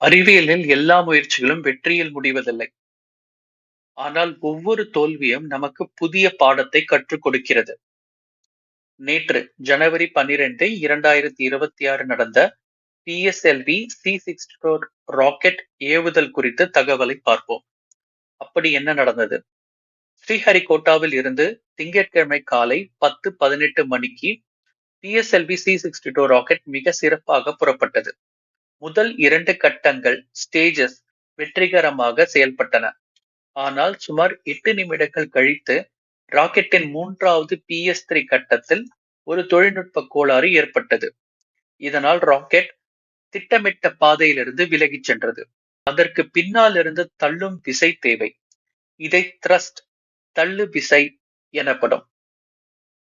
அறிவியலில் எல்லா முயற்சிகளும் வெற்றியில் முடிவதில்லை. ஆனால் ஒவ்வொரு தோல்வியும் நமக்கு புதிய பாடத்தை கற்றுக் கொடுக்கிறது. நேற்று ஜனவரி பன்னிரண்டு, இரண்டாயிரத்தி இருபத்தி ஆறு நடந்த PSLV C sixty four rocket ஏவுதல் குறித்த தகவலை பார்ப்போம். அப்படி என்ன நடந்தது? ஸ்ரீஹரிகோட்டாவில் இருந்து திங்கட்கிழமை காலை பத்து பதினெட்டு மணிக்கு PSLV C sixty two rocket மிக சிறப்பாக புறப்பட்டது. முதல் இரண்டு கட்டங்கள் ஸ்டேஜஸ் வெற்றிகரமாக செயல்பட்டன. ஆனால் சுமார் எட்டு நிமிடங்கள் கழித்து ராக்கெட்டின் மூன்றாவது பிஎஸ் த்ரீ கட்டத்தில் ஒரு தொழில்நுட்ப கோளாறு ஏற்பட்டது. இதனால் ராக்கெட் திட்டமிட்ட பாதையிலிருந்து விலகிச் சென்றது. அதற்கு பின்னால் இருந்து தள்ளும் விசை தேவை. இதை த்ரஸ்ட் தள்ளு விசை எனப்படும்.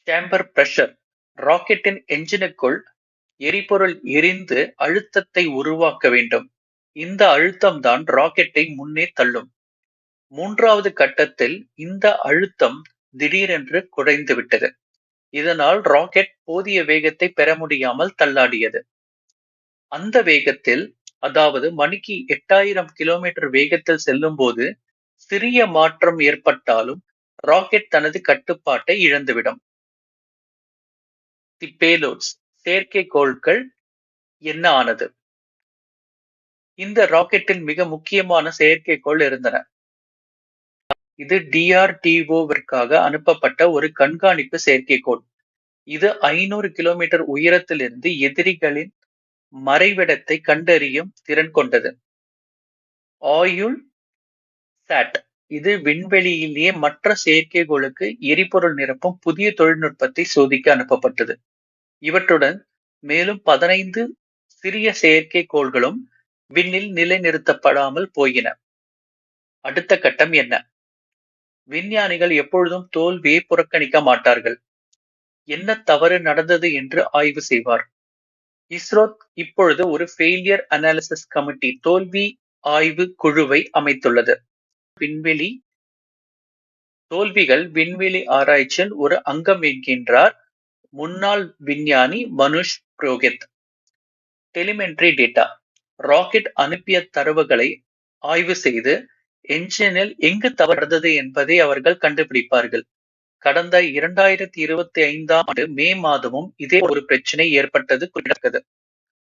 சேம்பர் பிரஷர் ராக்கெட்டின் என்ஜினுக்குள் எரிபொருள் எரிந்து அழுத்தத்தை உருவாக்க வேண்டும். இந்த அழுத்தம்தான் ராக்கெட்டை முன்னே தள்ளும். மூன்றாவது கட்டத்தில் இந்த அழுத்தம் திடீரென்று குறைந்துவிட்டது. இதனால் ராக்கெட் போதிய வேகத்தை பெற முடியாமல் தள்ளாடியது. அந்த வேகத்தில் அதாவது மணிக்கு எட்டாயிரம் கிலோமீட்டர் வேகத்தில் செல்லும் போது சிறிய மாற்றம் ஏற்பட்டாலும் ராக்கெட் தனது கட்டுப்பாட்டை இழந்துவிடும். தி பேலோட்ஸ் செயற்கைக்கோள்கள் என்ன ஆனது? இந்த ராக்கெட்டில் மிக முக்கியமான செயற்கைக்கோள் இருந்தன. இது டிஆர்டிஓவிற்காக அனுப்பப்பட்ட ஒரு கண்காணிப்பு செயற்கைக்கோள். இது ஐநூறு கிலோமீட்டர் உயரத்திலிருந்து எதிரிகளின் மறைவிடத்தை கண்டறியும் திறன் கொண்டது. ஆயுள் சாட் இது விண்வெளியிலேயே மற்ற செயற்கைக்கோளுக்கு எரிபொருள் நிரப்பும் புதிய தொழில்நுட்பத்தை சோதிக்க அனுப்பப்பட்டது. இவற்றுடன் மேலும் பதினைந்து சிறிய செயற்கைக்கோள்களும் விண்ணில் நிலைநிறுத்தப்படாமல் போயின. அடுத்த கட்டம் என்ன? விஞ்ஞானிகள் எப்பொழுதும் தோல்வியை புறக்கணிக்க மாட்டார்கள். என்ன தவறு நடந்தது என்று ஆய்வு செய்வார். இஸ்ரோ இப்பொழுது ஒரு ஃபெயிலியர் அனாலிசிஸ் கமிட்டி தோல்வி ஆய்வு குழுவை அமைத்துள்ளது. விண்வெளி தோல்விகள் விண்வெளி ஆராய்ச்சியில் ஒரு அங்கம் என்கின்றார் முன்னாள் விஞ்ஞானி Manush Purohit telemetry data rocket அனுப்பிய தரவுகளை ஆய்வு செய்து என்ஜினில் எங்கு தவறு என்பதை அவர்கள் கண்டுபிடிப்பார்கள். கடந்த இரண்டாயிரத்தி இருபத்தி ஐந்தாம் ஆண்டு மே மாதமும் இதே ஒரு பிரச்சனை ஏற்பட்டது குறிப்பிடத்தக்கது.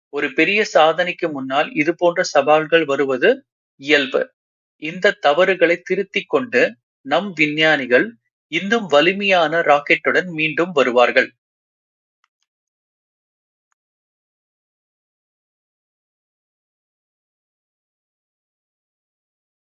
ஒரு பெரிய சாதனைக்கு முன்னால் இது போன்ற சவால்கள் வருவது இயல்பு. இந்த தவறுகளை திருத்திக் கொண்டு நம் விஞ்ஞானிகள் இன்னும் வலிமையான ராக்கெட்டுடன் மீண்டும் வருவார்கள்.